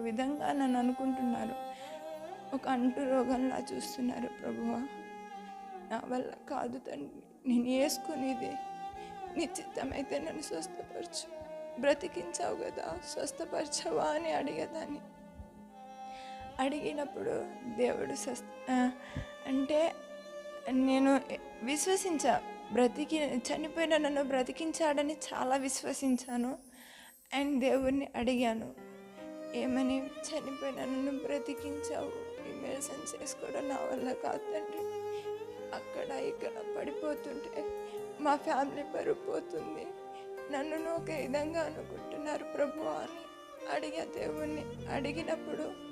విధంగా నన్ను అనుకుంటున్నారు. ఒక అంటు రోగంలా చూస్తున్నారు ప్రభువా. నా వల్ల కాదు తండ్రి. నేను వేసుకునేది నీ నన్ను స్వస్థపరచు. బ్రతికించావు కదా స్వస్థపరచవా అని అడిగేదాన్ని. అడిగినప్పుడు దేవుడు స్వస్థ అంటే నేను విశ్వసించా. బ్రతికి చనిపోయిన నన్ను బ్రతికించాడని చాలా విశ్వసించాను. అండ్ దేవుణ్ణి అడిగాను. ఏమని చనిపోయిన నన్ను బ్రతికించావు? ఈ మెడిసిన్ చేసుకోవడం నా వల్ల కాదు తండ్రి. అక్కడ ఇక్కడ పడిపోతుంటే మా ఫ్యామిలీ పడిపోతుంది నన్ను ఒక విధంగా అనుకుంటున్నారు ప్రభు అని అడిగా దేవుణ్ణి. అడిగినప్పుడు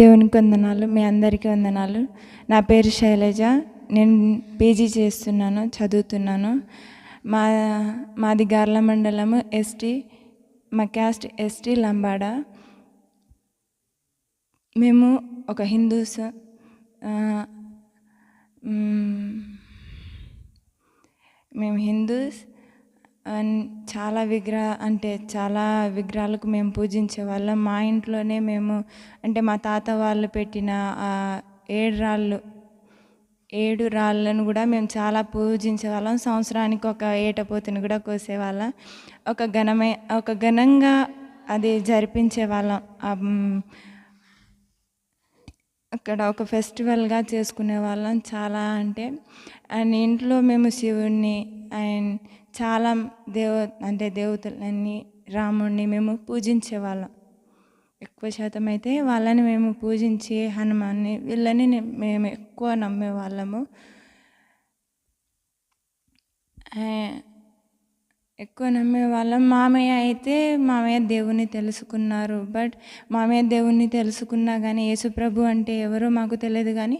దేవునికి వందనాలు మీ అందరికీ వందనాలు. నా పేరు శైలజ. నేను పీజీ చేస్తున్నాను చదువుతున్నాను. మా మాది గార్ల మండలము ఎస్టీ మా క్యాస్ట్ ఎస్టీ లంబాడ. మేము ఒక హిందూస్ మేము హిందూస్. చాలా విగ్రహ అంటే చాలా విగ్రహాలకు మేము పూజించే వాళ్ళం. మా ఇంట్లోనే మేము అంటే మా తాత వాళ్ళు పెట్టిన ఏడు రాళ్ళు ఏడు రాళ్ళను కూడా మేము చాలా పూజించే వాళ్ళం. సంవత్సరానికి ఒక ఏటపోతుని కూడా కోసేవాళ్ళం ఒక ఘనమై ఒక ఘనంగా అది జరిపించే వాళ్ళం. అక్కడ ఒక ఫెస్టివల్గా చేసుకునే వాళ్ళం చాలా అంటే. అండ్ ఇంట్లో మేము శివుణ్ణి అండ్ చాలా దేవ అంటే దేవతలన్నీ రాముణ్ణి మేము పూజించే వాళ్ళం. ఎక్కువ శాతం అయితే వాళ్ళని మేము పూజించి హనుమాన్ని వీళ్ళని మేము ఎక్కువ నమ్మే వాళ్ళము. ఎక్కువ నమ్మే వాళ్ళం. మామయ్య అయితే మామయ్య దేవుని తెలుసుకున్నారు. బట్ మామయ్య దేవుణ్ణి తెలుసుకున్నా కానీ యేసుప్రభు అంటే ఎవరో మాకు తెలియదు కానీ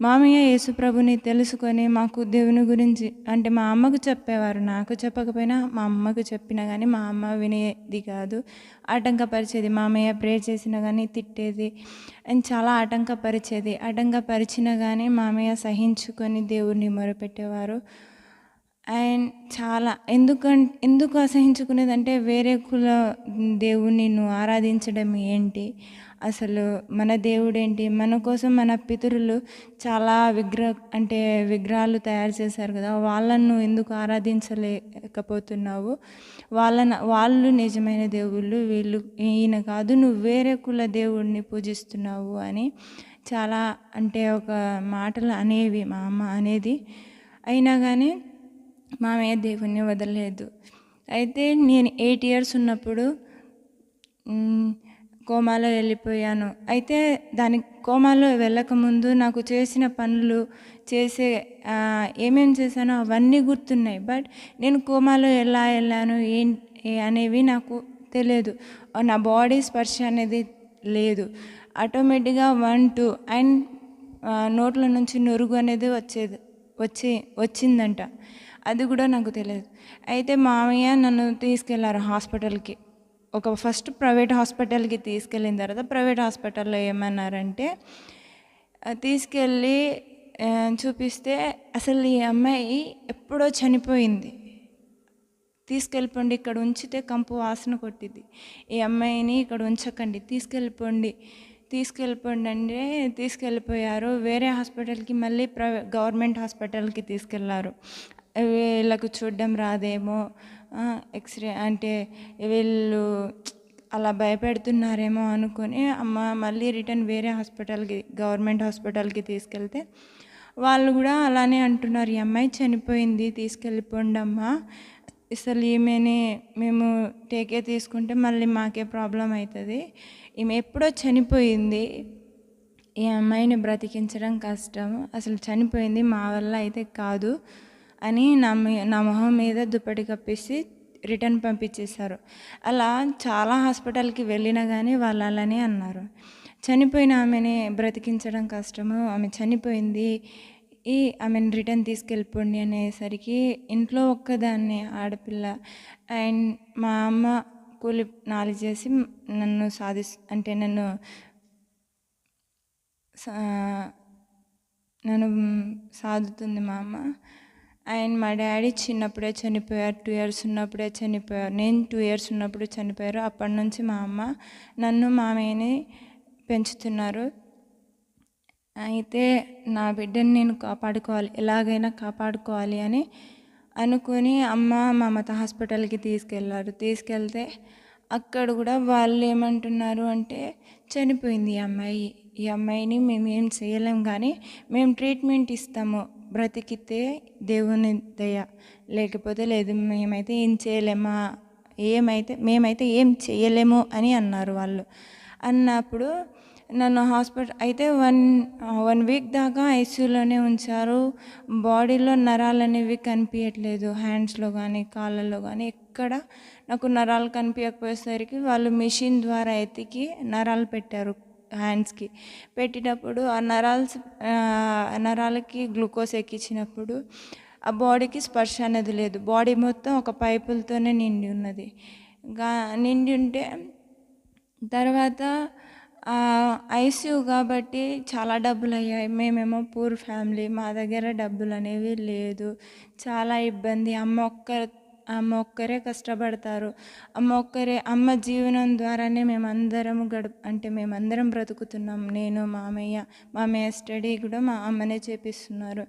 మామయ్య యేసుప్రభుని తెలుసుకొని మాకు దేవుని గురించి అంటే మా అమ్మకు చెప్పేవారు నాకు చెప్పకపోయినా మా అమ్మకు చెప్పినా కానీ మా అమ్మ వినేది కాదు. ఆటంకపరిచేది మామయ్య ప్రే చేసినా కానీ తిట్టేది. అండ్ చాలా ఆటంకపరిచేది. ఆటంకపరిచినా కానీ మామయ్య సహించుకొని దేవుణ్ణి మొరపెట్టేవారు. అండ్ చాలా ఎందుకంటే ఎందుకు అసహించుకునేదంటే వేరే కుల దేవుణ్ణి నువ్వు ఆరాధించడం ఏంటి? అసలు మన దేవుడేంటి? మన కోసం మన పితరులు చాలా విగ్రహ అంటే విగ్రహాలు తయారు చేశారు కదా వాళ్ళను ఎందుకు ఆరాధించలేకపోతున్నావు? వాళ్ళన వాళ్ళు నిజమైన దేవుళ్ళు వీళ్ళు ఈయన కాదు నువ్వు వేరే కుల దేవుడిని పూజిస్తున్నావు అని చాలా అంటే ఒక మాటలు అనేవి మా అమ్మ అనేది. అయినా కానీ మామయ్య దేవుణ్ణి వదలలేదు. అయితే నేను ఎయిట్ ఇయర్స్ ఉన్నప్పుడు కోమాలో వెళ్ళిపోయాను. అయితే దాని కోమాలో వెళ్ళకముందు నాకు చేసిన పనులు చేసే ఏమేమి ఏమేం చేశానో అవన్నీ గుర్తున్నాయి. బట్ నేను కోమాలో ఎలా వెళ్ళాను ఏం అనేవి నాకు తెలియదు. నా బాడీ స్పర్శ అనేది లేదు. ఆటోమేటిక్గా వన్ టూ అండ్ నోట్ల నుంచి నురుగు అనేది వచ్చేది వచ్చి వచ్చిందంట. అది కూడా నాకు తెలియదు. అయితే మామయ్య నన్ను తీసుకెళ్ళారు హాస్పిటల్కి. ఒక ఫస్ట్ ప్రైవేట్ హాస్పిటల్కి తీసుకెళ్ళిన తర్వాత ప్రైవేట్ హాస్పిటల్లో ఏమన్నారంటే తీసుకెళ్ళి చూపిస్తే అసలు ఈ అమ్మాయి ఎప్పుడో చనిపోయింది. తీసుకెళ్ళిపోండి ఇక్కడ ఉంచితే కంపు వాసన కొట్టింది ఈ అమ్మాయిని ఇక్కడ ఉంచకండి తీసుకెళ్ళిపోండి. తీసుకెళ్ళిపోండి అంటే తీసుకెళ్ళిపోయారు. వేరే హాస్పిటల్కి మళ్ళీ ప్రైవే గవర్నమెంట్ హాస్పిటల్కి తీసుకెళ్ళారు. వీళ్ళకు చూడడం రాదేమో ఎక్స్రే అంటే వీళ్ళు అలా భయపెడుతున్నారేమో అనుకొని అమ్మ మళ్ళీ రిటర్న్ వేరే హాస్పిటల్కి గవర్నమెంట్ హాస్పిటల్కి తీసుకెళ్తే వాళ్ళు కూడా అలానే అంటున్నారు ఈ అమ్మాయి చనిపోయింది తీసుకెళ్ళిపోండి అమ్మా. అసలు ఈమెని మేము టేకే తీసుకుంటే మళ్ళీ మాకే ప్రాబ్లం అవుతుంది. ఈమె ఎప్పుడో చనిపోయింది. ఈ అమ్మాయిని బ్రతికించడం కష్టం. అసలు చనిపోయింది మా వల్ల అయితే కాదు. అని నా మీ- నా మొహం మీద దుప్పటి కప్పేసి రిటర్న్ పంపించేశారు. అలా చాలా హాస్పిటల్కి వెళ్ళినా కానీ వాళ్ళు అలానే అన్నారు. చనిపోయిన ఆమెని బ్రతికించడం కష్టము ఆమె చనిపోయింది ఈ ఆమెను రిటర్న్ తీసుకెళ్ళిపోండి అనేసరికి ఇంట్లో ఒక్కదాన్ని ఆడపిల్ల అండ్ మా అమ్మ కూలి నాలి చేసి నన్ను సాధి అంటే నన్ను సా- నన్ను సాధుతుంది మా అమ్మ. అండ్ మా డాడీ చిన్నప్పుడే చనిపోయారు టూ ఇయర్స్ ఉన్నప్పుడే చనిపోయారు. నేను టూ ఇయర్స్ ఉన్నప్పుడు చనిపోయారు. అప్పటి నుంచి మా అమ్మ నన్ను మామయ్యని పెంచుతున్నారు. అయితే నా బిడ్డని నేను కాపాడుకోవాలి ఎలాగైనా కాపాడుకోవాలి అని అనుకుని అమ్మ మా మత హాస్పిటల్కి తీసుకెళ్ళారు తీసుకెళ్తే అక్కడ కూడా వాళ్ళు ఏమంటున్నారు అంటే చనిపోయింది ఈ అమ్మాయి. ఈ అమ్మాయిని మేము ఏం చేయలేం కానీ మేము ట్రీట్మెంట్ ఇస్తాము. బ్రతికితే దేవుని దయ లేకపోతే లేదు మేమైతే ఏం చేయలేమా ఏమైతే మేమైతే ఏం చేయలేము అని అన్నారు వాళ్ళు. అన్నప్పుడు నన్ను హాస్పిటల్ అయితే వన్ వన్ వీక్ దాకా ఐసీయూలోనే ఉంచారు. బాడీలో నరాలు అనేవి కనిపించట్లేదు హ్యాండ్స్లో కానీ కాళ్ళలో కానీ ఎక్కడ నాకు నరాలు కనిపించకపోయేసరికి వాళ్ళు మిషన్ ద్వారా ఎతికి నరాలు పెట్టారు. హ్యాండ్స్కి పెట్టినప్పుడు ఆ నరాల్స్ నరాలకి గ్లూకోజ్ ఎక్కించినప్పుడు ఆ బాడీకి స్పర్శ అనేది లేదు. బాడీ మొత్తం ఒక పైపులతోనే నిండి ఉన్నది. గా నిండి ఉంటే తర్వాత ఐసీయూ కాబట్టి చాలా డబ్బులు అయ్యాయి. మేమేమో పూర్ ఫ్యామిలీ మా దగ్గర డబ్బులు అనేవి లేదు. చాలా ఇబ్బంది. అమ్మ ఒక్క అమ్మ ఒక్కరే కష్టపడతారు. అమ్మ ఒక్కరే అమ్మ జీవనం ద్వారానే మేమందరం గడుపు అంటే మేమందరం బ్రతుకుతున్నాం. నేను మామయ్య మామయ్య స్టడీ కూడా మా అమ్మనే చేపిస్తున్నారు.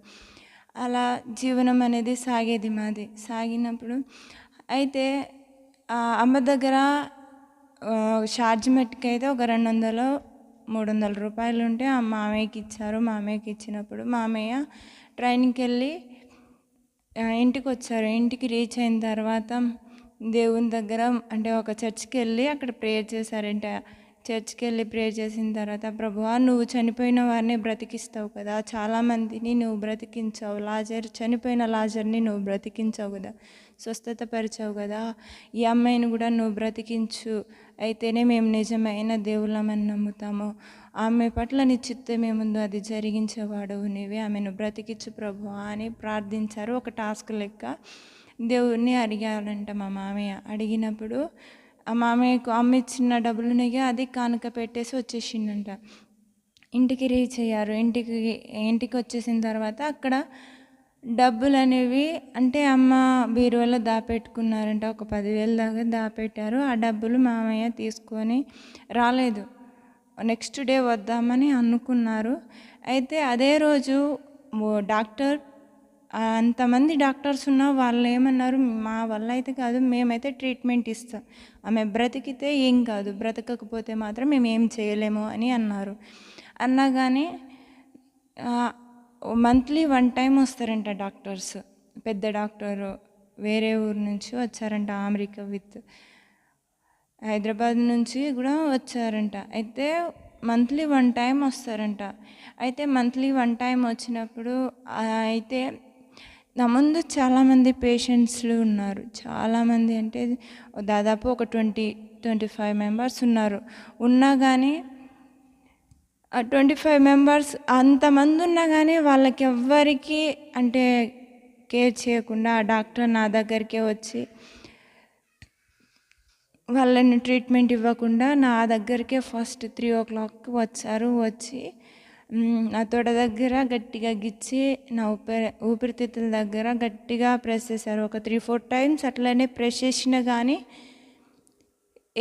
అలా జీవనం అనేది సాగేది మాది. సాగినప్పుడు అయితే ఆ అమ్మ దగ్గర షార్జ్ ఛార్జ్ అయితే ఒక రెండు వందలు మూడు వందల రూపాయలు ఉంటే ఆ మామయ్యకి ఇచ్చారు మామయ్యకి ఇచ్చినప్పుడు మామయ్య ట్రైన్కి వెళ్ళి ఇంటికి వచ్చారు ఇంటికి రీచ్ అయిన తర్వాత దేవుని దగ్గర అంటే ఒక చర్చ్కి వెళ్ళి అక్కడ ప్రేయర్ చేశారంట. చర్చ్కి వెళ్ళి ప్రేయర్ చేసిన తర్వాత ప్రభువా నువ్వు చనిపోయిన వారిని బ్రతికిస్తావు కదా. చాలామందిని నువ్వు బ్రతికించావు. లాజర్ చనిపోయిన లాజర్ని నువ్వు బ్రతికించావు కదా. స్వస్థత పరిచావు కదా. ఈ అమ్మాయిని కూడా నువ్వు బ్రతికించు. అయితేనే మేము నిజమైన దేవుళ్ళమని నమ్ముతాము. ఆమె పట్ల నీ చిత్తం అది జరిగించేవాడు నీవే. ఆమెను బ్రతికించు ప్రభు అని ప్రార్థించారు. ఒక టాస్క్ లెక్క దేవుడిని అడిగారంట మా మామయ్య. అడిగినప్పుడు ఆ మామయ్యకు అమ్మ ఇచ్చిన డబ్బులునిగా అది కానుక పెట్టేసి వచ్చేసిండంట ఇంటికి రీచ్ అయ్యారు. ఇంటికి ఇంటికి వచ్చేసిన తర్వాత అక్కడ డబ్బులు అనేవి అంటే అమ్మ బీరువాలో దాపెట్టుకున్నారంట. ఒక పదివేలు దాకా దాపెట్టారు. ఆ డబ్బులు మామయ్య తీసుకొని రాలేదు. నెక్స్ట్ డే వద్దామని అనుకున్నారు. అయితే అదే రోజు డాక్టర్ అంతమంది డాక్టర్స్ ఉన్నా వాళ్ళు ఏమన్నారు మా వల్ల అయితే కాదు మేమైతే ట్రీట్మెంట్ ఇస్తాం. ఆమె బ్రతికితే ఏం కాదు బ్రతకకపోతే మాత్రం మేము ఏం చేయలేము అని అన్నారు. అన్నా కానీ మంత్లీ వన్ టైం వస్తారంట డాక్టర్స్. పెద్ద డాక్టర్ వేరే ఊరు నుంచి వచ్చారంట అమెరికా విత్ హైదరాబాద్ నుంచి కూడా వచ్చారంట. అయితే మంత్లీ వన్ టైం వస్తారంట. అయితే మంత్లీ వన్ టైం వచ్చినప్పుడు అయితే నా ముందు చాలామంది పేషెంట్స్లు ఉన్నారు. చాలామంది అంటే దాదాపు ఒక ట్వంటీ ట్వంటీ ఫైవ్ మెంబర్స్ ఉన్నారు. ఉన్నా కానీ ట్వంటీ ఫైవ్ మెంబర్స్ అంతమంది ఉన్నా కానీ వాళ్ళకి ఎవ్వరికి అంటే కేర్ చేయకుండా ఆ డాక్టర్ నా దగ్గరికే వచ్చి వాళ్ళని ట్రీట్మెంట్ ఇవ్వకుండా నా దగ్గరికే ఫస్ట్ త్రీ ఓ క్లాక్కి వచ్చారు. వచ్చి నా తోట దగ్గర గట్టిగా గిచ్చి నా ఊపిరి ఊపిరితిత్తుల దగ్గర గట్టిగా ప్రెస్ చేశారు. ఒక త్రీ ఫోర్ టైమ్స్ అట్లనే ప్రెస్ చేసినా కానీ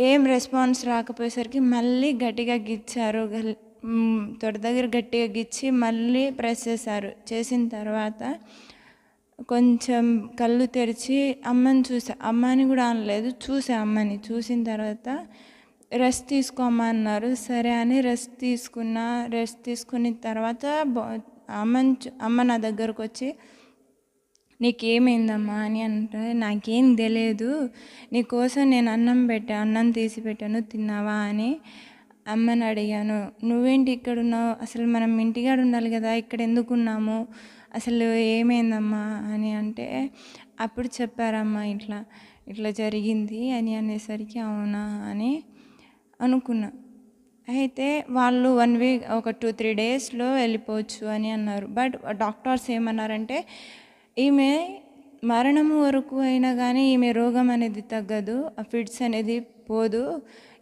ఏం రెస్పాన్స్ రాకపోయేసరికి మళ్ళీ గట్టిగా గిచ్చారు. తొడ దగ్గర గట్టిగా గిచ్చి మళ్ళీ ప్రెస్ చేశారు. చేసిన తర్వాత కొంచెం కళ్ళు తెరిచి అమ్మని చూసా. అమ్మని కూడా అనలేదు చూసా అమ్మని. చూసిన తర్వాత రెస్ట్ తీసుకోమ్మా అన్నారు. సరే అని రెస్ట్ తీసుకున్నా. రెస్ట్ తీసుకున్న తర్వాత అమ్మని చూ- అమ్మ నా దగ్గరకు వచ్చి నీకేమైందమ్మా? అని అంటే నాకేం తెలియదు నీకోసం నేను అన్నం పెట్టా అన్నం తీసి పెట్టాను తిన్నావా? అని అమ్మని అడిగాను నువ్వేంటి ఇక్కడ ఉన్నావు అసలు మనం ఇంటికాడ ఉండాలి కదా ఇక్కడ ఎందుకు ఉన్నాము అసలు ఏమైందమ్మా? అని అంటే అప్పుడు చెప్పారమ్మా ఇట్లా ఇట్లా జరిగింది అని అనేసరికి అవునా? అని అనుకున్నా. అయితే వాళ్ళు వన్ వీక్ ఒక టూ త్రీ డేస్లో వెళ్ళిపోవచ్చు అని అన్నారు. బట్ డాక్టర్స్ ఏమన్నారంటే ఈమె మరణం వరకు అయినా కానీ ఈమె రోగం అనేది తగ్గదు ఆ ఫిట్స్ అనేది పోదు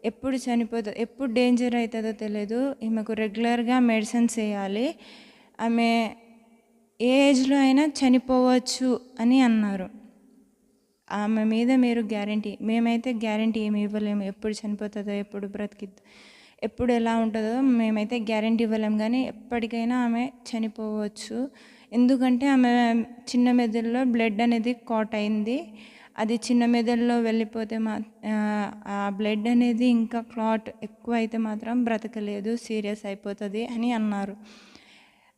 ఎప్పుడు చనిపోతుందో ఎప్పుడు డేంజర్ అవుతుందో తెలియదు ఈమెకు రెగ్యులర్గా మెడిసిన్స్ వేయాలి. ఆమె ఏ ఏజ్లో అయినా చనిపోవచ్చు అని అన్నారు. ఆమె మీద మీరు గ్యారంటీ మేమైతే గ్యారంటీ ఏమి ఇవ్వలేము. ఎప్పుడు చనిపోతుందో ఎప్పుడు బ్రతికి ఎప్పుడు ఎలా ఉంటుందో మేమైతే గ్యారంటీ ఇవ్వలేము. కానీ ఎప్పటికైనా ఆమె చనిపోవచ్చు. ఎందుకంటే ఆమె చిన్న మెదడులో బ్లడ్ అనేది కాట్ అయింది. అది చిన్న మెదడులో వెళ్ళిపోతే మా ఆ, బ్లడ్ అనేది ఇంకా క్లాట్ ఎక్కువ అయితే మాత్రం బ్రతకలేదు సీరియస్ అయిపోతుంది అని అన్నారు.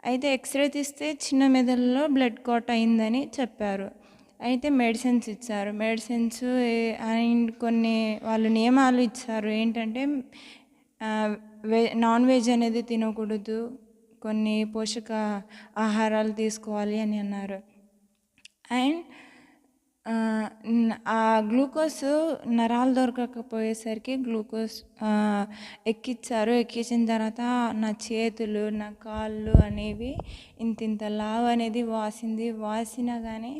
అయితే ఎక్స్రే తీస్తే చిన్న మెదడులో బ్లడ్ కాట్ అయిందని చెప్పారు. అయితే మెడిసిన్స్ ఇచ్చారు. మెడిసిన్స్ అండ్ కొన్ని వాళ్ళు నియమాలు ఇచ్చారు. ఏంటంటే వె నాన్ వెజ్ అనేది తినకూడదు కొన్ని పోషక ఆహారాలు తీసుకోవాలి అని అన్నారు. అండ్ ఆ, గ్లూకోజ్ నరాలు దొరకకపోయేసరికి గ్లూకోజ్ ఎక్కిచ్చారు. ఎక్కించిన తర్వాత నా చేతులు నా కాళ్ళు అనేవి ఇంత ఇంత లావ్ అనేది వాసింది. వాసినా కానీ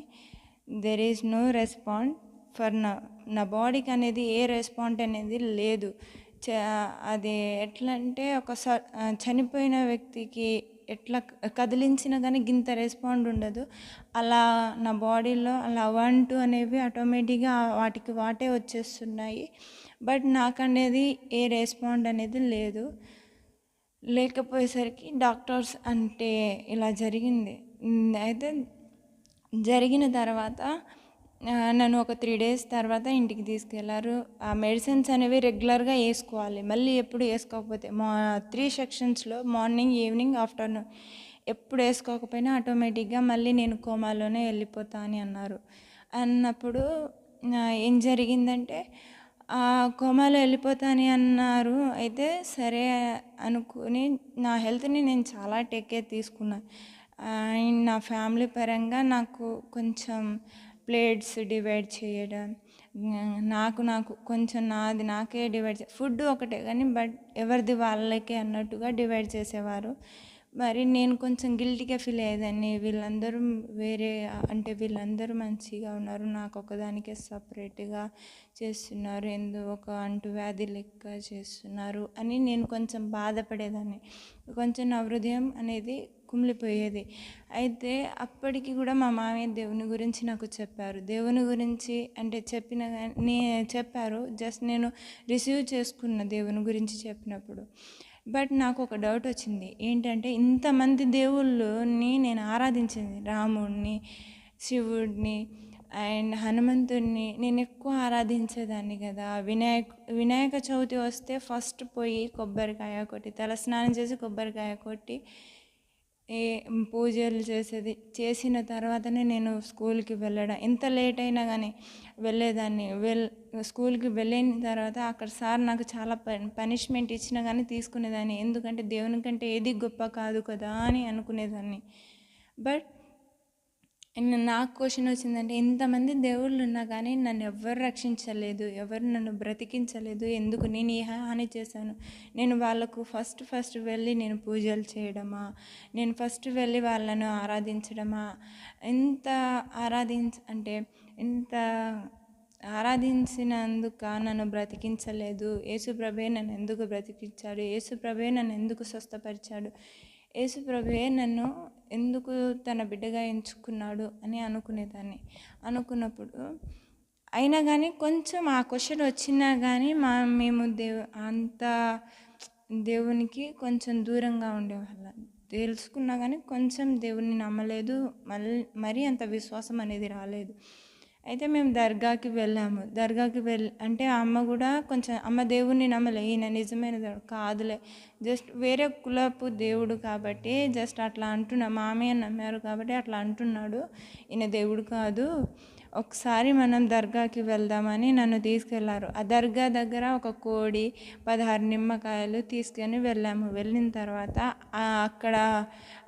there is no respond for నా నా బాడీకి అనేది ఏ రెస్పాండ్ అనేది లేదు. చ అది ఎట్లా అంటే ఒక స చనిపోయిన వ్యక్తికి ఎట్లా కదిలించినా కానీ గింత రెస్పాండ్ ఉండదు. అలా నా బాడీలో అలా వన్ టూ అనేవి ఆటోమేటిక్గా వాటికి వాటే వచ్చేస్తున్నాయి. బట్ నాకు అనేది ఏ రెస్పాండ్ అనేది లేదు. లేకపోయేసరికి డాక్టర్స్ అంటే ఇలా జరిగింది. అయితే జరిగిన తర్వాత నన్ను ఒక త్రీ డేస్ తర్వాత ఇంటికి తీసుకెళ్ళారు. ఆ మెడిసిన్స్ అనేవి రెగ్యులర్గా వేసుకోవాలి. మళ్ళీ ఎప్పుడు వేసుకోకపోతే మా త్రీ సెక్షన్స్లో మార్నింగ్ ఈవినింగ్ ఆఫ్టర్నూన్ ఎప్పుడు వేసుకోకపోయినా ఆటోమేటిక్గా మళ్ళీ నేను కోమాలోనే వెళ్ళిపోతా అని అన్నారు. అన్నప్పుడు ఏం జరిగిందంటే ఆ, కోమాలో వెళ్ళిపోతా అని అన్నారు. అయితే సరే అనుకుని నా హెల్త్ని నేను చాలా టేక్ కేర్ తీసుకున్నాను అండ్ నా ఫ్యామిలీ పరంగా నాకు కొంచెం ప్లేట్స్ డివైడ్ చేయడం నాకు నాకు కొంచెం నాది నాకే డివైడ్ ఫుడ్ ఒకటే కానీ బట్ ఎవరిది వాళ్ళకే అన్నట్టుగా డివైడ్ చేసేవారు. మరి నేను కొంచెం గిల్టీగా ఫీల్ అయ్యేదాన్ని. వీళ్ళందరూ వేరే అంటే వీళ్ళందరూ మంచిగా ఉన్నారు. నాకు ఒకదానికే సపరేట్గా చేస్తున్నారు. ఎందు ఒక అంటువ్యాధి లెక్క చేస్తున్నారు అని నేను కొంచెం బాధపడేదాన్ని. కొంచెం నా హృదయం అనేది కుమిలిపోయేది. అయితే అప్పటికి కూడా మా మామయ్య దేవుని గురించి నాకు చెప్పారు. దేవుని గురించి అంటే చెప్పిన కానీ నే చెప్పారు. జస్ట్ నేను రిసీవ్ చేసుకున్న దేవుని గురించి చెప్పినప్పుడు. బట్ నాకు ఒక డౌట్ వచ్చింది. ఏంటంటే ఇంతమంది దేవుళ్ళని నేను ఆరాధించింది. రాముడిని శివుడిని అండ్ హనుమంతుడిని నేను ఎక్కువ ఆరాధించేదాన్ని కదా. వినాయక వినాయక చవితి వస్తే ఫస్ట్ పోయి కొబ్బరికాయ కొట్టి తలస్నానం చేసి కొబ్బరికాయ కొట్టి ఏ పూజలు చేసేది చేసిన తర్వాతనే నేను స్కూల్కి వెళ్ళడం. ఎంత లేట్ అయినా కానీ వెళ్ళేదాన్ని. వెల్ స్కూల్కి వెళ్ళిన తర్వాత అక్కడ సార్ నాకు చాలా ప- పనిష్మెంట్ ఇచ్చినా కానీ తీసుకునేదాన్ని. ఎందుకంటే దేవుని కంటే ఏది గొప్ప కాదు కదా అని అనుకునేదాన్ని. బట్ నాకు క్వశ్చన్ వచ్చిందంటే ఇంతమంది దేవుళ్ళు ఉన్నా కానీ నన్ను ఎవరు రక్షించలేదు ఎవరు నన్ను బ్రతికించలేదు ఎందుకు నేను ఏ హాని చేశాను? నేను వాళ్ళకు ఫస్ట్ ఫస్ట్ వెళ్ళి నేను పూజలు చేయడమా? నేను ఫస్ట్ వెళ్ళి వాళ్ళను ఆరాధించడమా? ఎంత ఆరాధించ అంటే ఎంత ఆరాధించినందుక నన్ను బ్రతికించలేదు యేసుప్రభే నన్ను ఎందుకు బ్రతికించాడు యేసుప్రభే నన్ను ఎందుకు స్వస్థపరిచాడు? యేసుప్రభే నన్ను ఎందుకు తన బిడ్డగా ఎంచుకున్నాడు అని అనుకునేదాన్ని. అనుకున్నప్పుడు అయినా కానీ కొంచెం ఆ క్వశ్చన్ వచ్చినా కానీ మా మేము దేవు అంత దేవునికి కొంచెం దూరంగా ఉండేవాళ్ళం. తెలుసుకున్నా కానీ కొంచెం దేవుని నమ్మలేదు. మళ్ళీ మరీ అంత విశ్వాసం అనేది రాలేదు. అయితే మేము దర్గాకి వెళ్ళాము. దర్గాకి వెళ్ళి అంటే అమ్మ కూడా కొంచెం అమ్మ దేవుడిని నమ్మలే ఈయన నిజమైన దేవుడు కాదులే. జస్ట్ వేరే కులపు దేవుడు కాబట్టి జస్ట్ అట్లా అంటున్నా మామయ్య నమ్మారు కాబట్టి అట్లా అంటున్నాడు. ఈయన దేవుడు కాదు. ఒకసారి మనం దర్గాకి వెళ్దామని నన్ను తీసుకెళ్ళారు. ఆ దర్గా దగ్గర ఒక కోడి పదహారు నిమ్మకాయలు తీసుకొని వెళ్ళాము. వెళ్ళిన తర్వాత అక్కడ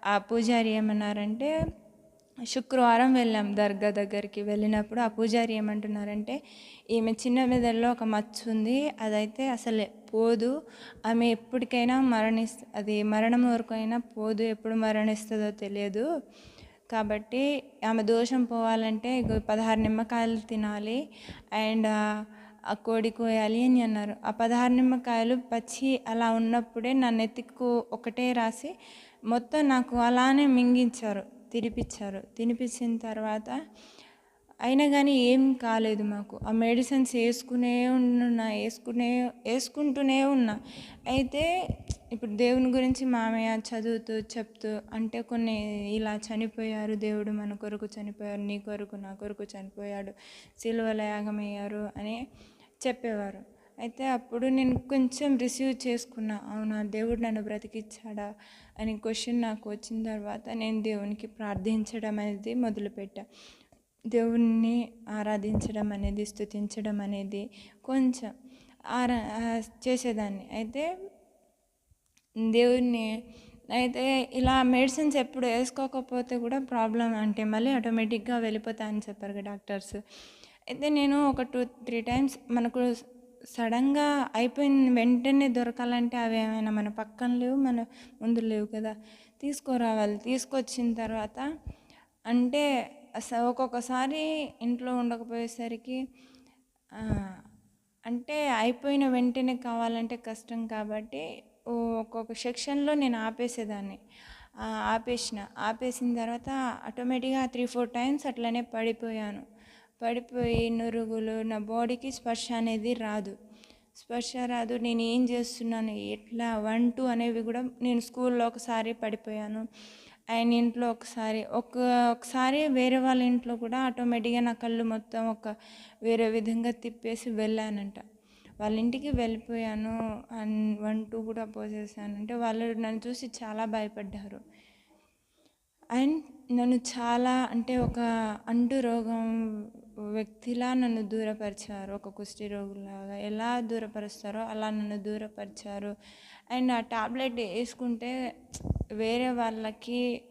ఆ పూజారి ఏమన్నారంటే శుక్రవారం వెళ్ళాం దర్గా దగ్గరికి వెళ్ళినప్పుడు ఆ పూజారి ఏమంటున్నారంటే ఈమె చిన్న మెదడులో ఒక మచ్చ ఉంది అదైతే అసలు పోదు. ఆమె ఎప్పటికైనా మరణిస్త అది మరణం వరకు అయినా పోదు ఎప్పుడు మరణిస్తుందో తెలియదు. కాబట్టి ఆమె దోషం పోవాలంటే పదహారు నిమ్మకాయలు తినాలి అండ్ ఆ కోడి కోయాలి అని అన్నారు. ఆ పదహారు నిమ్మకాయలు పచ్చి అలా ఉన్నప్పుడే నా నెత్తికు ఒకటే రాసి మొత్తం నాకు అలానే మింగించారు. తినిపించారు. తినిపించిన తర్వాత అయినా కానీ ఏం కాలేదు మాకు. ఆ మెడిసిన్స్ వేసుకునే ఉన్నా వేసుకునే వేసుకుంటూనే ఉన్నా. అయితే ఇప్పుడు దేవుని గురించి మామయ్య చదువుతూ చెప్తూ అంటే కొన్ని ఇలా చనిపోయారు. దేవుడు మన కొరకు చనిపోయారు నీ కొరకు నా కొరకు చనిపోయాడు సిలువల యాగమయ్యారు అని చెప్పేవారు. అయితే అప్పుడు నేను కొంచెం రిసీవ్ చేసుకున్నా అవునా దేవుడు నన్ను బ్రతికిచ్చాడా? అని క్వశ్చన్ నాకు వచ్చిన తర్వాత నేను దేవునికి ప్రార్థించడం అనేది మొదలుపెట్టా. దేవుణ్ణి ఆరాధించడం అనేది స్తుతించడం అనేది కొంచెం ఆరా చేసేదాన్ని. అయితే దేవుణ్ణి అయితే ఇలా మెడిసిన్స్ ఎప్పుడు వేసుకోకపోతే కూడా ప్రాబ్లం అంటే మళ్ళీ ఆటోమేటిక్గా వెళ్ళిపోతా అని చెప్పారు కదా డాక్టర్స్. అయితే నేను ఒక టూ త్రీ టైమ్స్ మనకు సడన్గా అయిపోయిన వెంటనే దొరకాలంటే అవి ఏమైనా మన పక్కన లేవు మన ముందు లేవు కదా. తీసుకురావాలి. తీసుకొచ్చిన తర్వాత అంటే ఒక్కొక్కసారి ఇంట్లో ఉండకపోయేసరికి అంటే అయిపోయిన వెంటనే కావాలంటే కష్టం కాబట్టి ఒక్కొక్క సెక్షన్లో నేను ఆపేసేదాన్ని. ఆపేసిన. ఆపేసిన తర్వాత ఆటోమేటిక్గా త్రీ ఫోర్ టైమ్స్ అట్లనే పడిపోయాను. పడిపోయి నురుగులు నా బాడీకి స్పర్శ అనేది రాదు. స్పర్శ రాదు. నేను ఏం చేస్తున్నాను? ఎట్లా? వన్ టూ అనేవి కూడా నేను స్కూల్లో ఒకసారి పడిపోయాను. ఆయన ఇంట్లో ఒకసారి ఒక ఒకసారి వేరే వాళ్ళ ఇంట్లో కూడా ఆటోమేటిక్గా నా కళ్ళు మొత్తం ఒక వేరే విధంగా తిప్పేసి వెళ్ళానంట. వాళ్ళ ఇంటికి వెళ్ళిపోయాను అండ్ వన్ టూ కూడా పోసేసాను అంటే వాళ్ళు నన్ను చూసి చాలా భయపడ్డారు. అండ్ నన్ను చాలా అంటే ఒక అంటు రోగం వ్యక్తిలా నన్ను దూరపరిచారు. ఒక కుష్టి రోగులాగా ఎలా దూరపరుస్తారో అలా నన్ను దూరపరిచారు. అండ్ ఆ టాబ్లెట్ వేసుకుంటే వేరే వాళ్ళకి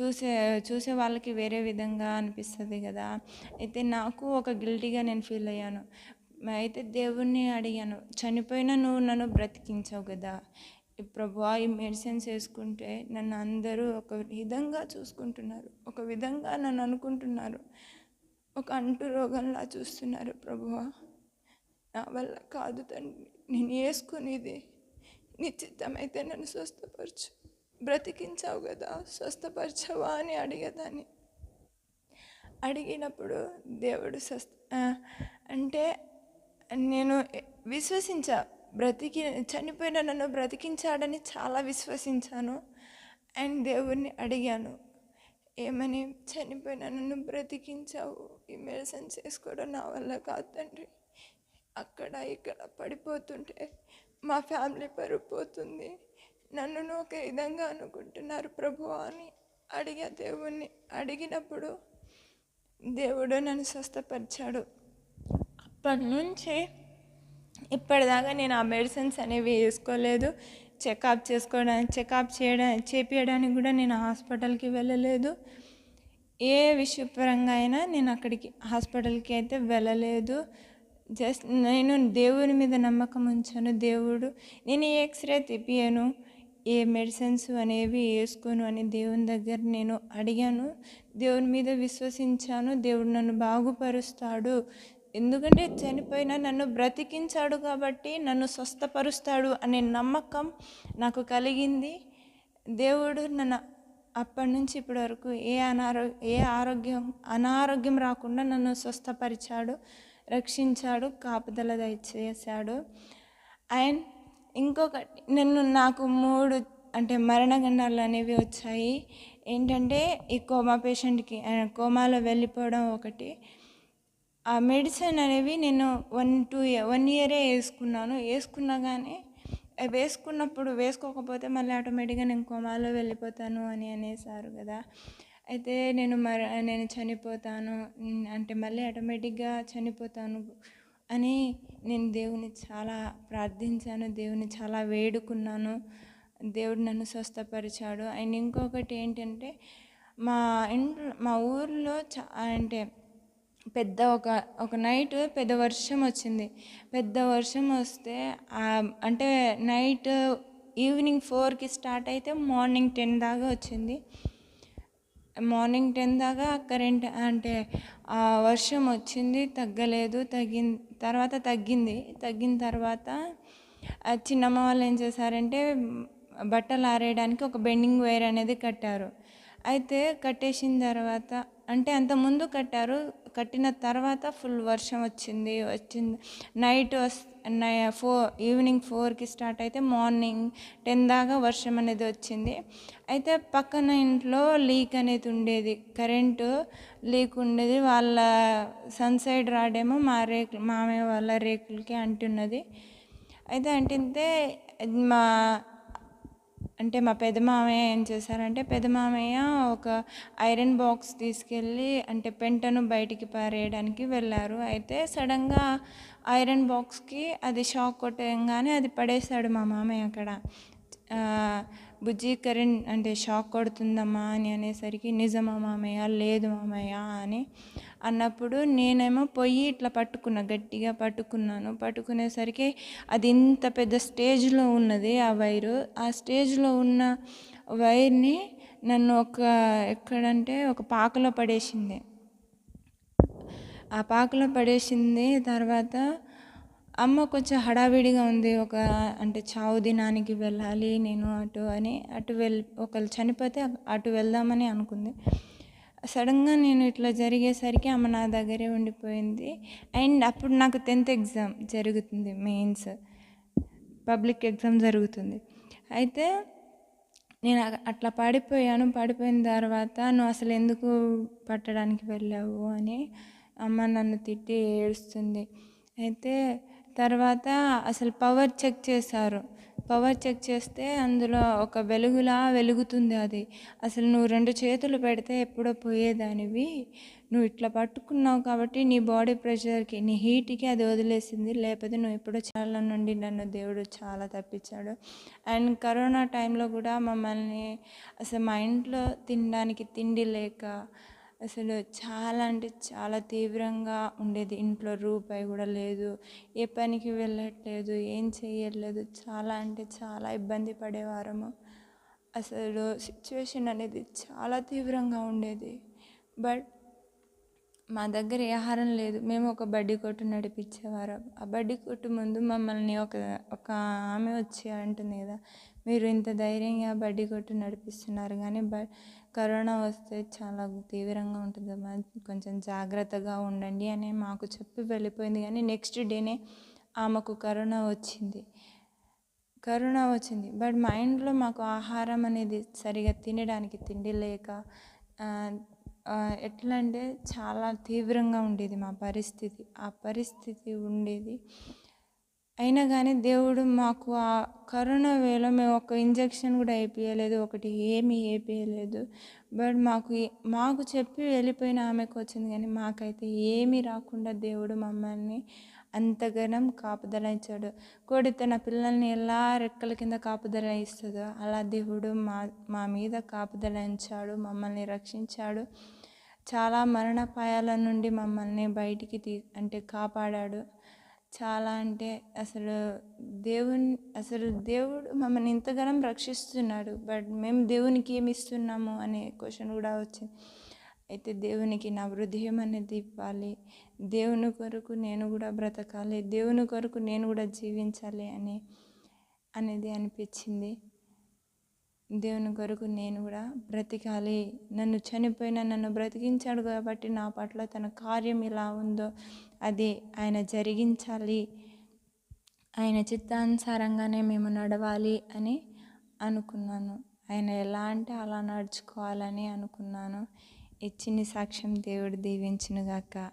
చూసే చూసే వాళ్ళకి వేరే విధంగా అనిపిస్తుంది కదా. అయితే నాకు ఒక గిల్టీగా నేను ఫీల్ అయ్యాను. అయితే దేవుణ్ణి అడిగాను చనిపోయినా నువ్వు నన్ను బ్రతికించావు కదా. ప్రభు ఈ మెడిసిన్స్ వేసుకుంటే నన్ను అందరూ ఒక విధంగా చూసుకుంటున్నారు ఒక విధంగా నన్ను అనుకుంటున్నారు. ఒక అంటు రోగంలా చూస్తున్నారు ప్రభువా. నా వల్ల కాదు తండ్రి. నేను వేసుకునేది నీ చిత్తమైతే నన్ను స్వస్థపరచు. బ్రతికించావు కదా స్వస్థపరచవా అని అడిగేదాన్ని. అడిగినప్పుడు దేవుడు స్వస్థ అంటే నేను విశ్వసించా. బ్రతికి చనిపోయిన నన్ను బ్రతికించాడని చాలా విశ్వసించాను. అండ్ దేవుణ్ణి అడిగాను. ఏమని చనిపోయిన నన్ను బ్రతికించావు. ఈ మెడిసిన్స్ వేసుకోవడం నా వల్ల కాదు తండ్రి. అక్కడ ఇక్కడ పడిపోతుంటే మా ఫ్యామిలీ పడిపోతుంది. నన్ను ఒక విధంగా అనుకుంటున్నారు ప్రభు అని అడిగా దేవుణ్ణి అడిగినప్పుడు దేవుడు నన్ను స్వస్థపరిచాడు. అప్పటి నుంచి ఇప్పటిదాకా నేను ఆ మెడిసిన్స్ అనేవి వేసుకోలేదు. చెకప్ చేసుకోవడానికి చెకప్ చేయడానికి చేపించడానికి కూడా నేను హాస్పిటల్కి వెళ్ళలేదు. ఏ విషయపరంగా అయినా నేను అక్కడికి హాస్పిటల్కి అయితే వెళ్ళలేదు. జస్ట్ నేను దేవుని మీద నమ్మకం ఉంచాను. దేవుడు నేను ఏ ఎక్స్రే తెప్పియను. ఏ మెడిసిన్స్ అనేవి వేసుకోను అని దేవుని దగ్గర నేను అడిగాను. దేవుని మీద విశ్వసించాను. దేవుడు నన్ను బాగుపరుస్తాడు. ఎందుకంటే చనిపోయిన నన్ను బ్రతికించాడు కాబట్టి నన్ను స్వస్థపరుస్తాడు అనే నమ్మకం నాకు కలిగింది. దేవుడు నన్ను అప్పటి నుంచి ఇప్పటి వరకు ఏ అనారో ఏ ఆరోగ్యం అనారోగ్యం రాకుండా నన్ను స్వస్థపరిచాడు రక్షించాడు కాపుదల దయచేశాడు. అండ్ ఇంకొకటి నన్ను నాకు మూడు అంటే మరణగండాలు అనేవి వచ్చాయి. ఏంటంటే ఈ కోమా పేషెంట్కి కోమాలో వెళ్ళిపోవడం ఒకటి. ఆ మెడిసిన్ అనేవి నేను వన్ టూ వన్ ఇయరే వేసుకున్నాను. వేసుకున్నా కానీ వేసుకున్నప్పుడు వేసుకోకపోతే మళ్ళీ ఆటోమేటిక్గా నేను కోమాలో వెళ్ళిపోతాను అని అనేసారు కదా. అయితే నేను మర నేను చనిపోతాను అంటే మళ్ళీ ఆటోమేటిక్గా చనిపోతాను అని నేను దేవుని చాలా ప్రార్థించాను దేవుని చాలా వేడుకున్నాను. దేవుడు నన్ను స్వస్థపరిచాడు. అండ్ ఇంకొకటి ఏంటంటే మా ఇంట్లో మా ఊర్లో చా అంటే పెద్ద ఒక ఒక నైట్ పెద్ద వర్షం వచ్చింది. పెద్ద వర్షం వస్తే అంటే నైట్ ఈవినింగ్ ఫోర్కి స్టార్ట్ అయితే మార్నింగ్ టెన్ దాకా వచ్చింది. మార్నింగ్ టెన్ దాకా కరెంట్ అంటే ఆ వర్షం వచ్చింది తగ్గలేదు తగ్గిన తర్వాత తగ్గింది. తగ్గిన తర్వాత చిన్నమ్మ వాళ్ళు ఏం చేశారంటే బట్టలు ఆరేయడానికి ఒక బెండింగ్ వైర్ అనేది కట్టారు. అయితే కట్టేసిన తర్వాత అంటే అంత ముందు కట్టారు కట్టిన తర్వాత ఫుల్ వర్షం వచ్చింది వచ్చింది. నైట్ వస్ నై ఫోర్ ఈవినింగ్ ఫోర్కి స్టార్ట్ అయితే మార్నింగ్ టెన్ దాకా వర్షం అనేది వచ్చింది. అయితే పక్కన ఇంట్లో లీక్ అనేది ఉండేది. కరెంటు లీక్ ఉండేది. వాళ్ళ సన్ సైడ్ రాడేమో మా రేకులు మామయ్య వాళ్ళ రేకులకి అంటున్నది. అయితే అంటుంటే మా అంటే మా పెద్ద మామయ్య ఏం చేశారంటే పెద్ద మామయ్య ఒక ఐరన్ బాక్స్ తీసుకెళ్ళి అంటే పెంటను బయటికి పారేయడానికి వెళ్ళారు. అయితే సడన్గా ఐరన్ బాక్స్కి అది షాక్ కొట్టగానే అది పడేశాడు మా మామయ్య అక్కడ. బుజ్జి కరెంట్ అంటే షాక్ కొడుతుందమ్మా అని అనేసరికి నిజమా మామయ్య? లేదు మామయ్య అని అన్నప్పుడు నేనేమో పొయ్యి ఇట్లా పట్టుకున్నా గట్టిగా పట్టుకున్నాను. పట్టుకునేసరికి అది ఇంత పెద్ద స్టేజ్లో ఉన్నది ఆ వైరు. ఆ స్టేజ్లో ఉన్న వైర్ని నన్ను ఒక ఎక్కడంటే ఒక పాకలో పడేసింది. ఆ పాకలో పడేసింది. తర్వాత అమ్మ కొంచెం హడావిడిగా ఉంది. ఒక అంటే చావు దినానికి వెళ్ళాలి నేను అటు అని అటు వెళ్ ఒకళ్ళు చనిపోతే అటు వెళ్దామని అనుకుంది. సడన్గా నేను ఇట్లా జరిగేసరికి అమ్మ నా దగ్గరే ఉండిపోయింది. అండ్ అప్పుడు నాకు టెన్త్ ఎగ్జామ్ జరుగుతుంది మెయిన్స్. పబ్లిక్ ఎగ్జామ్ జరుగుతుంది. అయితే నేను అట్లా పడిపోయాను. పడిపోయిన తర్వాత నువ్వు అసలు ఎందుకు పట్టడానికి వెళ్ళావు? అని అమ్మ నన్ను తిట్టి ఏడుస్తుంది. అయితే తర్వాత అసలు పవర్ చెక్ చేశారు. పవర్ చెక్ చేస్తే అందులో ఒక వెలుగులా వెలుగుతుంది అది. అసలు నువ్వు రెండు చేతులు పెడితే ఎప్పుడో పోయేదానివి. నువ్వు ఇట్లా పట్టుకున్నావు కాబట్టి నీ బాడీ ప్రెషర్కి నీ హీట్కి అది వదిలేసింది. లేకపోతే నువ్వు ఎప్పుడో చాలా నుండి నన్ను దేవుడు చాలా తప్పించాడు. అండ్ కరోనా టైంలో కూడా మమ్మల్ని అసలు మా ఇంట్లో తినడానికి తిండి లేక అసలు చాలా అంటే చాలా తీవ్రంగా ఉండేది. ఇంట్లో రూపాయి కూడా లేదు ఏ పనికి వెళ్ళట్లేదు ఏం చేయట్లేదు చాలా అంటే చాలా ఇబ్బంది పడేవారము. అసలు సిచ్యువేషన్ అనేది చాలా తీవ్రంగా ఉండేది. బట్ మా దగ్గర ఏ ఆహారం లేదు. మేము ఒక బడ్డీ కొట్టు నడిపించేవారం. ఆ బడ్డీ కొట్టు ముందు మమ్మల్ని ఒక ఒక ఆమె వచ్చి అంటుంది కదా మీరు ఇంత ధైర్యంగా బడ్డీ కొట్టు నడిపిస్తున్నారు కానీ బట్ కరోనా వస్తే చాలా తీవ్రంగా ఉంటుందమ్మా కొంచెం జాగ్రత్తగా ఉండండి అని మాకు చెప్పి వెళ్ళిపోయింది. కానీ నెక్స్ట్ డేనే ఆమెకు కరోనా వచ్చింది. కరోనా వచ్చింది. బట్ మా ఇంట్లో మాకు ఆహారం అనేది సరిగా తినడానికి తిండి లేక ఎట్లా అంటే చాలా తీవ్రంగా ఉండేది మా పరిస్థితి. ఆ పరిస్థితి ఉండేది. అయినా కానీ దేవుడు మాకు ఆ కరోనా వేళ మేము ఒక ఇంజెక్షన్ కూడా వేయించలేదు ఒకటి ఏమీ వేయించలేదు బట్ మాకు మాకు చెప్పి వెళ్ళిపోయిన ఆమెకు వచ్చింది కానీ మాకైతే ఏమీ రాకుండా దేవుడు మమ్మల్ని అంతగానం కాపుదల ఇచ్చాడు. కోడి తన పిల్లల్ని ఎలా రెక్కల కింద కాపుదల ఇస్తుందో అలా దేవుడు మా మా మీద కాపుదల ఇచ్చాడు మమ్మల్ని రక్షించాడు. చాలా మరణపాయాల నుండి మమ్మల్ని బయటికి తీ అంటే కాపాడాడు. చాలా అంటే అసలు దేవుని అసలు దేవుడు మమ్మల్ని ఇంతగానం రక్షిస్తున్నాడు. బట్ మేము దేవునికి ఏమి ఇస్తున్నాము అనే క్వశ్చన్ కూడా వచ్చింది. అయితే దేవునికి నా హృదయం అనేది ఇవ్వాలి. దేవుని కొరకు నేను కూడా బ్రతకాలి. దేవుని కొరకు నేను కూడా జీవించాలి అని అనేది అనిపించింది. దేవుని కొరకు నేను కూడా బ్రతికాలి. నన్ను చనిపోయిన నన్ను బ్రతికించాడు కాబట్టి నా పట్ల తన కార్యం ఎలా ఉందో అది ఆయన జరిగించాలి. ఆయన చిత్తానుసారంగానే మేము నడవాలి అని అనుకున్నాను. ఆయన ఎలా అంటే అలా నడుచుకోవాలని అనుకున్నాను. ఇచ్చిన సాక్ష్యం దేవుడు దీవించునుగాక.